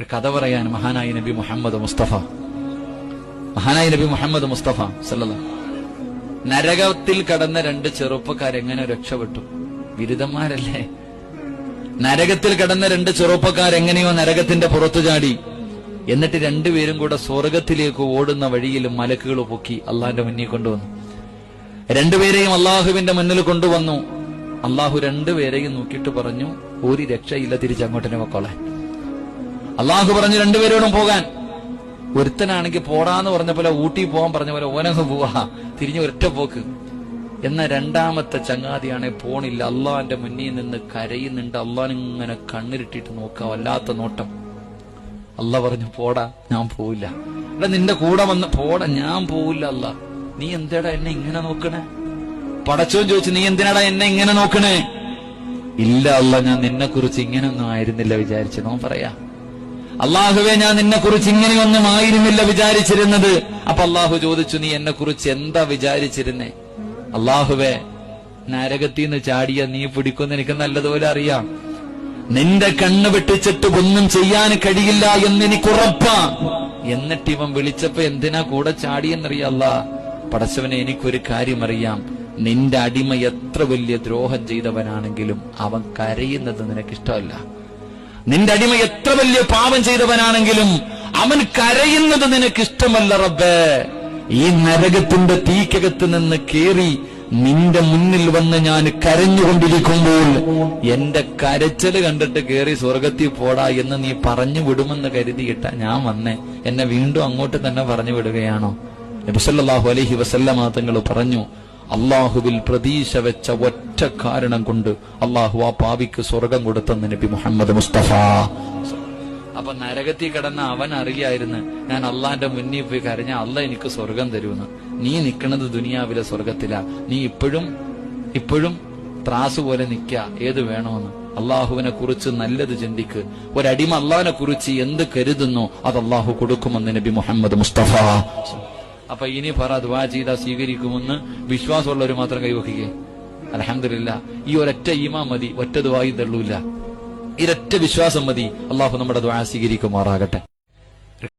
ഒരു കഥ പറയാൻ മഹാനായ നബി മുഹമ്മദ് മുസ്തഫ. മഹാനായ നബി മുഹമ്മദ് മുസ്തഫ സല്ല നരകത്തിൽ കടന്ന രണ്ട് ചെറുപ്പക്കാർ എങ്ങനെ രക്ഷപ്പെട്ടു? ബിരുദന്മാരല്ലേ? നരകത്തിൽ കടന്ന രണ്ട് ചെറുപ്പക്കാർ എങ്ങനെയോ നരകത്തിന്റെ പുറത്തു ചാടി. എന്നിട്ട് രണ്ടുപേരും കൂടെ സ്വർഗത്തിലേക്ക് ഓടുന്ന വഴിയിൽ മലക്കുകൾ പൊക്കി അള്ളാഹിന്റെ മുന്നിൽ കൊണ്ടുവന്നു. രണ്ടുപേരെയും അള്ളാഹുവിന്റെ മുന്നിൽ കൊണ്ടുവന്നു. അള്ളാഹു രണ്ടുപേരെയും നോക്കിയിട്ട് പറഞ്ഞു ഒരു രക്ഷയില്ല തിരിച്ചങ്ങോട്ടിനെ വെക്കോളെ അള്ളാഹു പറഞ്ഞു രണ്ടുപേരോടും പോകാൻ. ഒരുത്തനാണെങ്കിൽ പോടാന്ന് പറഞ്ഞ പോലെ ഊട്ടി പോകാൻ പറഞ്ഞ പോലെ ഓനങ്ങ് പോവാ. തിരിഞ്ഞ് ഒറ്റ പോക്ക്. എന്ന രണ്ടാമത്തെ ചങ്ങാതിയാണെ പോണില്ല. അള്ളാന്റെ മുന്നിൽ നിന്ന് കരയുന്നുണ്ട്. അള്ളാനിങ്ങനെ കണ്ണിരിട്ടിട്ട് നോക്കാം. വല്ലാത്ത നോട്ടം. അല്ല പറഞ്ഞു പോടാ ഞാൻ പോവില്ല. എടാ നിന്റെ കൂടെ വന്ന് പോടാ ഞാൻ പോവില്ല അല്ല നീ എന്തേടാ എന്നെ ഇങ്ങനെ നോക്കണേ? പടച്ചോൻ ചോദിച്ചു നീ എന്തിനാടാ എന്നെ ഇങ്ങനെ നോക്കണേ? ഇല്ല അല്ല ഞാൻ നിന്നെ കുറിച്ച് ഇങ്ങനെ ഒന്നും ആയിരുന്നില്ല വിചാരിച്ചു. നോ പറയാ. അള്ളാഹുവെ ഞാൻ നിന്നെ കുറിച്ച് ഇങ്ങനെയൊന്നും ആയിരുന്നില്ല വിചാരിച്ചിരുന്നത്. അപ്പൊ അള്ളാഹു ചോദിച്ചു നീ എന്നെ കുറിച്ച് എന്താ വിചാരിച്ചിരുന്നേ? അള്ളാഹുവെ നരകത്തിൽ നിന്ന് ചാടിയ നീ പിടിക്കുന്ന എനിക്ക് നല്ലതുപോലെ അറിയാം. നിന്റെ കണ്ണ് വെട്ടിച്ചിട്ട് ഒന്നും ചെയ്യാൻ കഴിയില്ല എന്ന് എനിക്ക് ഉറപ്പാ. എന്നിട്ട് ഇവൻ വിളിച്ചപ്പോ എന്തിനാ കൂടെ ചാടിയെന്നറിയല്ല. പടച്ചവനെ എനിക്കൊരു കാര്യം അറിയാം നിന്റെ അടിമ എത്ര വലിയ ദ്രോഹം ചെയ്തവനാണെങ്കിലും അവൻ കരയുന്നത് നിനക്കിഷ്ടമല്ല. നിന്റെ അടിമ എത്ര വലിയ പാപം ചെയ്തവനാണെങ്കിലും അവൻ കരയുന്നത് നിനക്ക് ഇഷ്ടമല്ല റബ്ബേ. ഈ നരകത്തിന്റെ തീക്കകത്ത് നിന്ന് കേറി നിന്റെ മുന്നിൽ വന്ന് ഞാൻ കരഞ്ഞുകൊണ്ടിരിക്കുമ്പോൾ എന്റെ കരച്ചൽ കണ്ടിട്ട് കേറി സ്വർഗത്തിൽ പോടാ എന്ന് നീ പറഞ്ഞു വിടുമെന്ന് കരുതിയിട്ട ഞാൻ വന്നേ. എന്നെ വീണ്ടും അങ്ങോട്ട് തന്നെ പറഞ്ഞു വിടുകയാണോ? നബിസല്ലാഹു അലഹി വസല്ലമാ തങ്ങൾ പറഞ്ഞു അള്ളാഹുവിൽ പ്രതീക്ഷ വെച്ച ഒറ്റ കാരണം കൊണ്ട് അള്ളാഹു ആ പാവിക്ക് സ്വർഗം കൊടുത്തെന്ന് നബി മുഹമ്മദ് മുസ്തഫ. അപ്പൊ നരകത്തിൽ കിടന്ന അവൻ അറിയായിരുന്നു ഞാൻ അള്ളാന്റെ മുന്നിൽ പോയി കരഞ്ഞ അല്ല എനിക്ക് സ്വർഗം തരുമെന്ന് നീ നിൽക്കുന്നത് ദുനിയാവിലെ സ്വർഗത്തിലാ. നീ ഇപ്പോഴും ഇപ്പോഴും ത്രാസ് പോലെ നിക്ക. ഏത് വേണമെന്ന് അള്ളാഹുവിനെ കുറിച്ച് നല്ലത് ചിന്തിക്ക്. ഒരടിമ അള്ളാഹിനെ കുറിച്ച് എന്ത് കരുതുന്നു അത് അള്ളാഹു കൊടുക്കുമെന്ന് നബി മുഹമ്മദ് മുസ്തഫ. അപ്പൊ ഇനി പറ ദുവാ ചെയ്ത സ്വീകരിക്കുമെന്ന് വിശ്വാസമുള്ളവർ മാത്രം കൈവക്കുകയെ അലഹമില്ല ഈ ഒരൊറ്റ ഈമാ മതി ഒറ്റ ദുവായി തള്ളൂല ഇരൊറ്റ വിശ്വാസം മതി. അള്ളാഹു നമ്മുടെ ദ്വാ സ്വീകരിക്കുമാറാകട്ടെ.